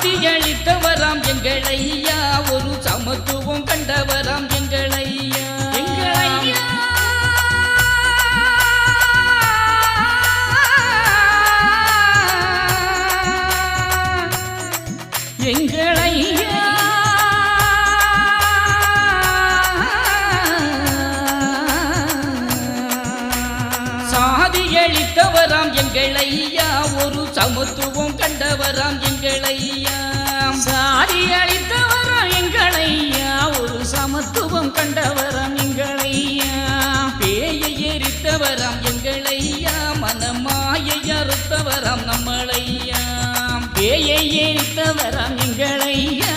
சாதியளித்தவராம் எங்களையா? ஒரு சமத்துவம் கண்டவராம் எங்களையா? எங்களையா? எங்களையா? சாதியளித்தவராம் எங்களையா? ஒரு சமத்துவம் கண்டவராம் எங்களையா? சாதி அளித்தவரம் எங்களையா? ஒரு சமத்துவம் கண்டவரம் எங்களையா? பேயை எரித்தவரம் எங்களையா? மனமாயை அறுத்தவரம் நம்மளையா? பேயை எரித்தவரம் எங்களையா?